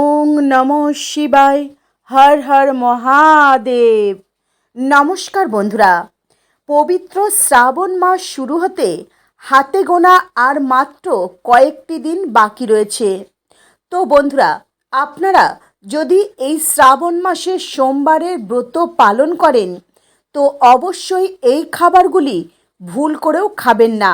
ওং নম শিবায়, হর হর মহাদেব। নমস্কার বন্ধুরা, পবিত্র শ্রাবণ মাস শুরু হতে হাতে গোনা আর মাত্র কয়েকটি দিন বাকি রয়েছে। তো বন্ধুরা, আপনারা যদি এই শ্রাবণ মাসে সোমবারের ব্রত পালন করেন, তো অবশ্যই এই খাবারগুলি ভুল করেও খাবেন না।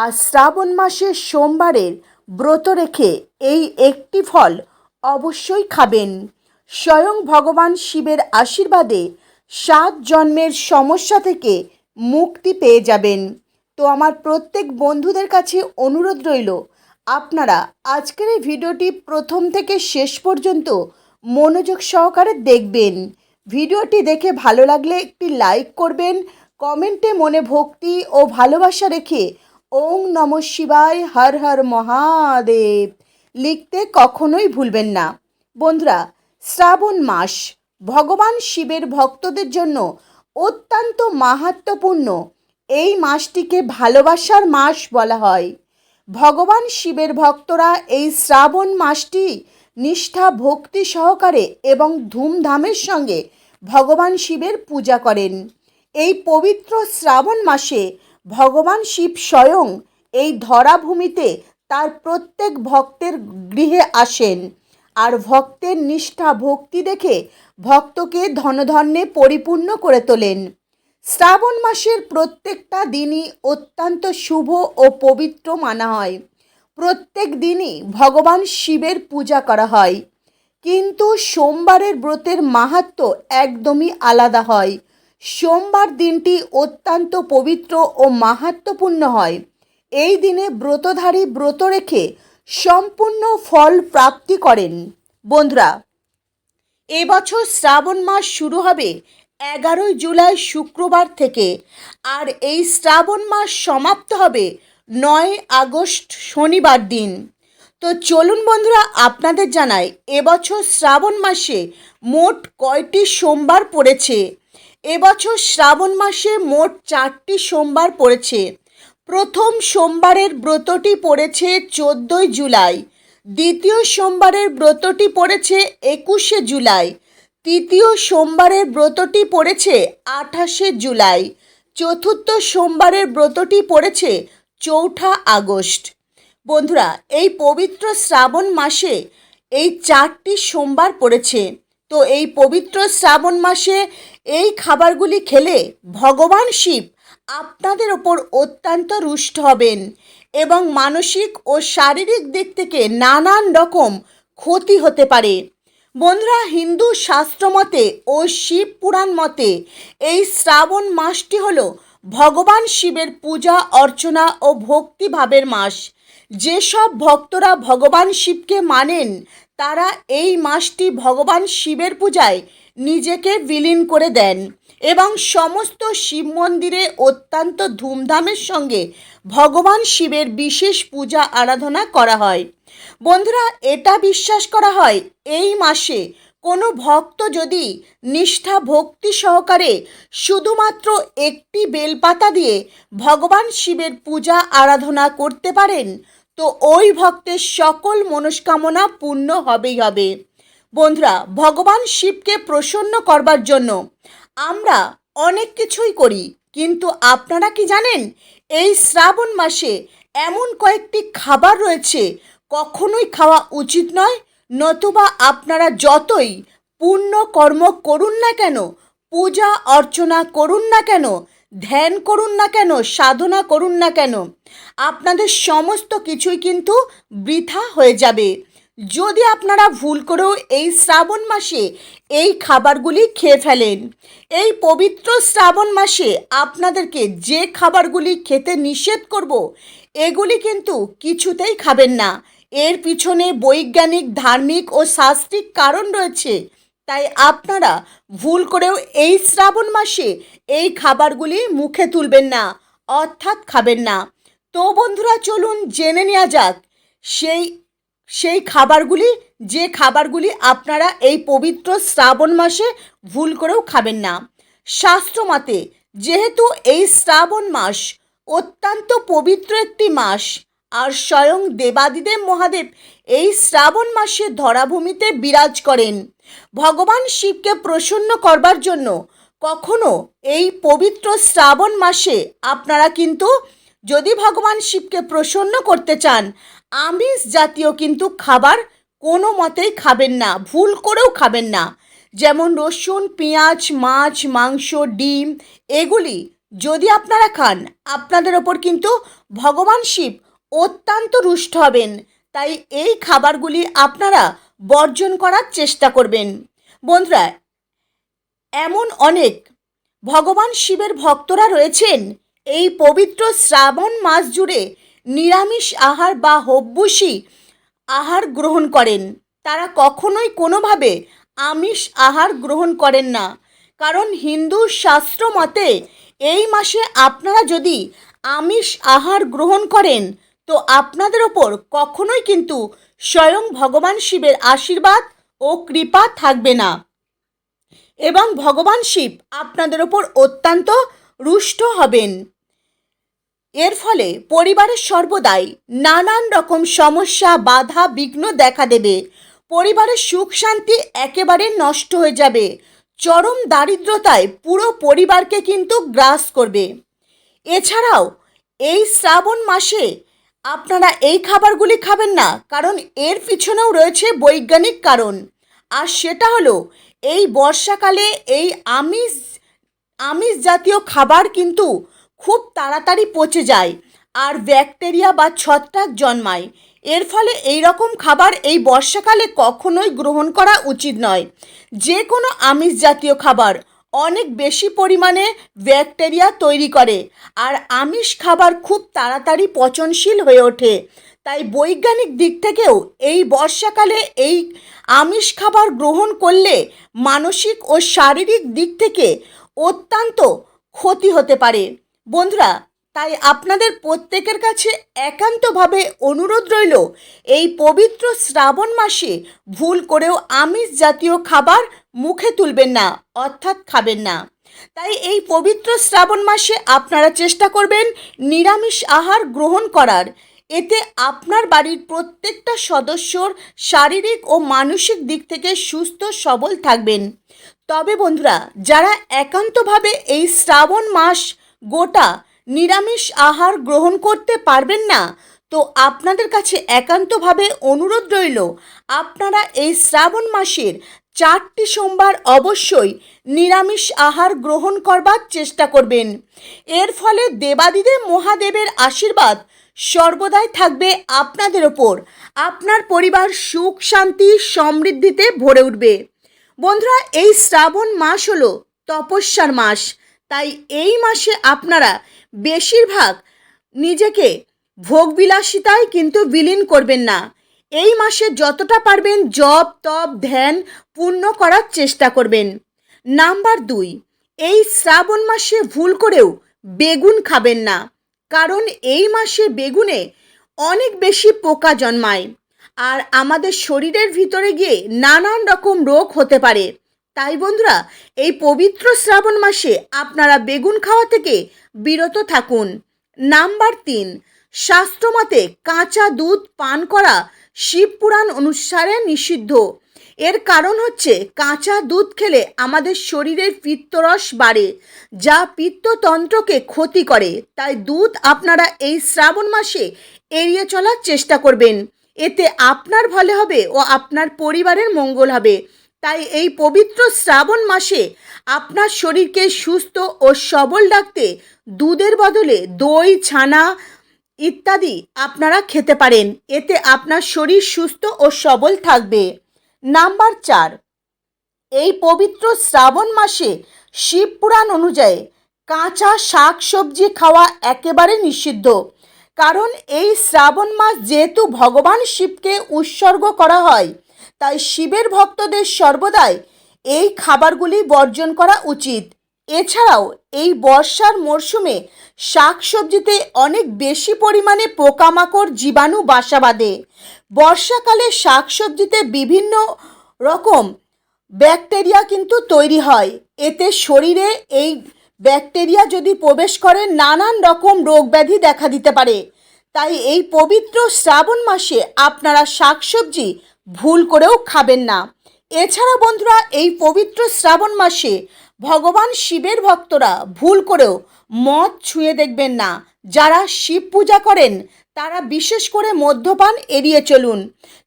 আর শ্রাবণ মাসের সোমবারের ব্রত রেখে এই একটি ফল অবশ্যই খাবেন। স্বয়ং ভগবান শিবের আশীর্বাদে সাত জন্মের সমস্যা থেকে মুক্তি পেয়ে যাবেন। তো আমার প্রত্যেক বন্ধুদের কাছে অনুরোধ রইল, আপনারা আজকের এই ভিডিওটি প্রথম থেকে শেষ পর্যন্ত মনোযোগ সহকারে দেখবেন। ভিডিওটি দেখে ভালো লাগলে একটি লাইক করবেন, কমেন্টে মনে ভক্তি ও ভালোবাসা রেখে ওং নম শিবায়, হর হর মহাদেব। লিখতে কখনোই ভুলবেন না। বন্ধুরা, শ্রাবণ মাস, ভগবান শিবের ভক্তদের জন্য অত্যন্ত মাহাত্মপূর্ণ এই মাসটিকে ভালোবাসার মাস বলা হয়। ভগবান শিবের ভক্তরা এই শ্রাবণ মাসটি নিষ্ঠা, ভক্তি সহকারে এবং ধুমধামের সঙ্গে ভগবান শিবের পূজা করেন। এই পবিত্র শ্রাবণ মাসে ভগবান শিব স্বয়ং এই ধরাভূমিতে তার প্রত্যেক ভক্তের গৃহে আসেন। আর ভক্তের নিষ্ঠা, ভক্তি দেখে ভক্তকে ধনধন্যে পরিপূর্ণ করে তোলেন। শ্রাবণ মাসের প্রত্যেকটা দিনই অত্যন্ত শুভ ও পবিত্র মানা হয়। প্রত্যেক দিনই ভগবান শিবের পূজা করা হয়। কিন্তু সোমবারের ব্রতের মাহাত্ম একদমই আলাদা হয়। সোমবার দিনটি অত্যন্ত পবিত্র ও মাহাত্মপূর্ণ হয়। এই দিনে ব্রতধারী ব্রত রেখে সম্পূর্ণ ফল প্রাপ্তি করেন। বন্ধুরা, এবছর শ্রাবণ মাস শুরু হবে এগারোই জুলাই শুক্রবার থেকে আর এই শ্রাবণ মাস সমাপ্ত হবে নয় আগস্ট শনিবার দিন। তো চলুন বন্ধুরা, আপনাদের জানাই এবছর শ্রাবণ মাসে মোট কয়টি সোমবার পড়েছে? এবছর শ্রাবণ মাসে মোট চারটি সোমবার পড়েছে। প্রথম সোমবারের ব্রতটি পড়েছে চোদ্দোই জুলাই। দ্বিতীয় সোমবারের ব্রতটি পড়েছে একুশে জুলাই। তৃতীয় সোমবারের ব্রতটি পড়েছে আঠাশে জুলাই। চতুর্থ সোমবারের ব্রতটি পড়েছে চৌঠা আগস্ট। বন্ধুরা, এই পবিত্র শ্রাবণ মাসে এই চারটি সোমবার পড়েছে। তো এই পবিত্র শ্রাবণ মাসে এই খাবারগুলি খেলে ভগবান শিব আপনাদের ওপর অত্যন্ত রুষ্ট হবেন এবং মানসিক ও শারীরিক দিক থেকে নানান রকম ক্ষতি হতে পারে। বন্ধুরা, হিন্দু শাস্ত্র মতে ও শিব পুরাণ মতে এই শ্রাবণ মাসটি হল ভগবান শিবের পূজা, অর্চনা ও ভক্তিভাবের মাস। যেসব ভক্তরা ভগবান শিবকে মানেন, তারা এই মাসটি ভগবান শিবের পূজায় নিজেকে বিলীন করে দেন। এবং সমস্ত শিব মন্দিরে অত্যন্ত ধুমধামের সঙ্গে ভগবান শিবের বিশেষ পূজা আরাধনা করা হয়। বন্ধুরা, এটা বিশ্বাস করা হয়, এই মাসে কোনো ভক্ত যদি নিষ্ঠা ভক্তি সহকারে শুধুমাত্র একটি বেলপাতা দিয়ে ভগবান শিবের পূজা আরাধনা করতে পারেন, তো ওই ভক্তের সকল মনস্কামনা পূর্ণ হবেই হবে। বন্ধুরা, ভগবান শিবকে প্রসন্ন করবার জন্য আমরা অনেক কিছুই করি, কিন্তু আপনারা কি জানেন, এই শ্রাবণ মাসে এমন কয়েকটি খাবার রয়েছে, কখনোই খাওয়া উচিত নয়, নতুবা আপনারা যতই পূর্ণ কর্ম করুন না কেন, পূজা অর্চনা করুন না কেন, ধ্যান করুন না কেন, সাধনা করুন না কেন, আপনাদের সমস্ত কিছুই কিন্তু বৃথা হয়ে যাবে। যদি আপনারা ভুল করেও এই শ্রাবণ মাসে এই খাবারগুলি খেয়ে ফেলেন, এই পবিত্র শ্রাবণ মাসে আপনাদেরকে যে খাবারগুলি খেতে নিষেধ করব, এগুলি কিন্তু কিছুতেই খাবেন না। এর পিছনে বৈজ্ঞানিক, ধার্মিক ও শাস্ত্রিক কারণ রয়েছে। তাই আপনারা ভুল করেও এই শ্রাবণ মাসে এই খাবারগুলি মুখে তুলবেন না, অর্থাৎ খাবেন না। তো বন্ধুরা, চলুন জেনে নেওয়া যাক, সেই সেই খাবারগুলি, যে খাবারগুলি আপনারা এই পবিত্র শ্রাবণ মাসে ভুল করেও খাবেন না। শাস্ত্রমতে যেহেতু এই শ্রাবণ মাস অত্যন্ত পবিত্র একটি মাস, আর স্বয়ং দেবাদিদেব মহাদেব এই শ্রাবণ মাসে ধরাভূমিতে বিরাজ করেন, ভগবান শিবকে প্রসন্ন করবার জন্য কখনো এই পবিত্র শ্রাবণ মাসে আপনারা কিন্তু যদি ভগবান শিবকে প্রসন্ন করতে চান, আমিষ জাতীয় কিন্তু খাবার কোনো মতেই খাবেন না, ভুল করেও খাবেন না। যেমন রসুন, পেঁয়াজ, মাছ, মাংস, ডিম, এগুলি যদি আপনারা খান, আপনাদের ওপর কিন্তু ভগবান শিব অত্যন্ত রুষ্ট হবেন। তাই এই খাবারগুলি আপনারা বর্জন করার চেষ্টা করবেন। বন্ধুরা, এমন অনেক ভগবান শিবের ভক্তরা রয়েছেন এই পবিত্র শ্রাবণ মাস জুড়ে নিরামিষ আহার বা হব্বুসি আহার গ্রহণ করেন। তারা কখনোই কোনোভাবে আমিষ আহার গ্রহণ করেন না। কারণ হিন্দু শাস্ত্র মতে, এই মাসে আপনারা যদি আমিষ আহার গ্রহণ করেন, তো আপনাদের ওপর কখনোই কিন্তু স্বয়ং ভগবান শিবের আশীর্বাদ ও কৃপা থাকবে না। এবং ভগবান শিব আপনাদের ওপর অত্যন্ত রুষ্ট হবেন। এর ফলে পরিবারের সর্বদাই নানান রকম সমস্যা, বাধা, বিঘ্ন দেখা দেবে। পরিবারের সুখ শান্তি একেবারে নষ্ট হয়ে যাবে। চরম দারিদ্রতায় পুরো পরিবারকে কিন্তু গ্রাস করবে। এছাড়াও এই শ্রাবণ মাসে আপনারা এই খাবারগুলি খাবেন না, কারণ এর পিছনেও রয়েছে বৈজ্ঞানিক কারণ। আর সেটা হলো এই বর্ষাকালে এই আমিষ আমিষ জাতীয় খাবার কিন্তু খুব তাড়াতাড়ি পচে যায় আর ব্যাকটেরিয়া বা ছত্রাক জন্মায়। এর ফলে এই রকম খাবার এই বর্ষাকালে কখনোই গ্রহণ করা উচিত নয়। যে কোনো আমিষ জাতীয় খাবার অনেক বেশি পরিমাণে ব্যাকটেরিয়া তৈরি করে আর আমিষ খাবার খুব তাড়াতাড়ি পচনশীল হয়ে ওঠে। তাই বৈজ্ঞানিক দিক থেকেও এই বর্ষাকালে এই আমিষ খাবার গ্রহণ করলে মানসিক ও শারীরিক দিক থেকে অত্যন্ত ক্ষতি হতে পারে। বন্ধুরা, তাই আপনাদের প্রত্যেকের কাছে একান্তভাবে অনুরোধ রইল, এই পবিত্র শ্রাবণ মাসে ভুল করেও আমিষ জাতীয় খাবার মুখে তুলবেন না, অর্থাৎ খাবেন না। তাই এই পবিত্র শ্রাবণ মাসে আপনারা চেষ্টা করবেন নিরামিষ আহার গ্রহণ করার। এতে আপনার বাড়ির প্রত্যেকটা সদস্যর শারীরিক ও মানসিক দিক থেকে সুস্থ, সবল থাকবেন। তবে বন্ধুরা, যারা একান্তভাবে এই শ্রাবণ মাস গোটা নিরামিষ আহার গ্রহণ করতে পারবেন না, তো আপনাদের কাছে একান্তভাবে অনুরোধ রইল, আপনারা এই শ্রাবণ মাসের চারটি সোমবার অবশ্যই নিরামিষ আহার গ্রহণ করবার চেষ্টা করবেন। এর ফলে দেবাদিদেব মহাদেবের আশীর্বাদ সর্বদাই থাকবে আপনাদের ওপর। আপনার পরিবার সুখ, শান্তি, সমৃদ্ধিতে ভরে উঠবে। বন্ধুরা, এই শ্রাবণ মাস হলো তপস্যার মাস। তাই এই মাসে আপনারা বেশিরভাগ নিজেকে ভোগবিলাসিতায় কিন্তু বিলীন করবেন না। এই মাসে যতটা পারবেন জপ তপ ধ্যান পূর্ণ করার চেষ্টা করবেন। নাম্বার দুই, এই শ্রাবণ মাসে ভুল করেও বেগুন খাবেন না, কারণ এই মাসে বেগুনে অনেক বেশি পোকা জন্মায় আর আমাদের শরীরের ভিতরে গিয়ে নানান রকম রোগ হতে পারে। তাই বন্ধুরা, এই পবিত্র শ্রাবণ মাসে আপনারা বেগুন খাওয়া থেকে বিরত থাকুন। নাম্বার তিন শাস্ত্রমতে কাঁচা দুধ পান করা শিবপুরাণ অনুসারে নিষিদ্ধ। এর কারণ হচ্ছে, কাঁচা দুধ খেলে আমাদের শরীরের পিত্তরস বাড়ে, যা পিত্ততন্ত্রকে ক্ষতি করে। তাই দুধ আপনারা এই শ্রাবণ মাসে এড়িয়ে চলার চেষ্টা করবেন। এতে আপনার ভালো হবে ও আপনার পরিবারের মঙ্গল হবে। তাই এই পবিত্র শ্রাবণ মাসে আপনার শরীরকে সুস্থ ও সবল রাখতে দুধের বদলে দই, ছানা ইত্যাদি আপনারা খেতে পারেন। এতে আপনার শরীর সুস্থ ও সবল থাকবে। নাম্বার চার, এই পবিত্র শ্রাবণ মাসে শিবপুরাণ অনুযায়ী কাঁচা শাক সবজি খাওয়া একেবারে নিষিদ্ধ। কারণ এই শ্রাবণ মাস যেহেতু ভগবান শিবকে উৎসর্গ করা হয়, তাই শিবের ভক্তদের সর্বদাই এই খাবারগুলি বর্জন করা উচিত। এছাড়াও এই বর্ষার মরশুমে শাকসবজিতে অনেক বেশি পরিমাণে পোকামাকড়, জীবাণু বাসা বাঁধে। বর্ষাকালে শাকসবজিতে বিভিন্ন রকম ব্যাকটেরিয়া কিন্তু তৈরি হয়। এতে শরীরে এই ব্যাকটেরিয়া যদি প্রবেশ করে, নানান রকম রোগ ব্যাধি দেখা দিতে পারে। তাই এই পবিত্র শ্রাবণ মাসে আপনারা শাকসবজি ভুল করেও খাবেন না। এছাড়া বন্ধুরা, এই পবিত্র শ্রাবণ মাসে ভগবান শিবের ভক্তরা ভুল করেও মদ ছুঁয়ে দেখবেন না। যারা শিব পূজা করেন, তারা বিশেষ করে মদ্যপান এড়িয়ে চলুন।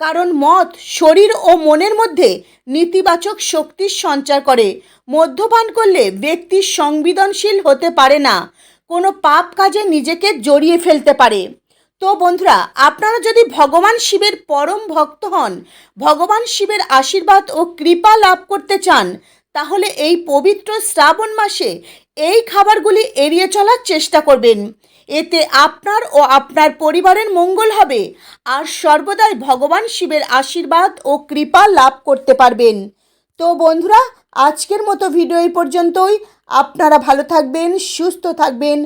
কারণ মদ শরীর ও মনের মধ্যে নেতিবাচক শক্তির সঞ্চার করে। মদ্যপান করলে ব্যক্তি সংবেদনশীল হতে পারে না। কোনো পাপ কাজে নিজেকে জড়িয়ে ফেলতে পারে। তো বন্ধুরা, আপনারা যদি ভগবান শিবের পরম ভক্ত হন, ভগবান শিবের আশীর্বাদ ও কৃপা লাভ করতে চান তাহলে এই পবিত্র শ্রাবণ মাসে এই খাবারগুলি এড়িয়ে চলার চেষ্টা করবেন। এতে আপনার ও আপনার পরিবারের মঙ্গল হবে আর সর্বদাই ভগবান শিবের আশীর্বাদ ও কৃপা লাভ করতে পারবেন। তো বন্ধুরা, আজকের মতো ভিডিও এই পর্যন্তই। আপনারা ভালো থাকবেন, সুস্থ থাকবেন।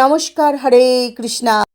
নমস্কার, হরে কৃষ্ণা।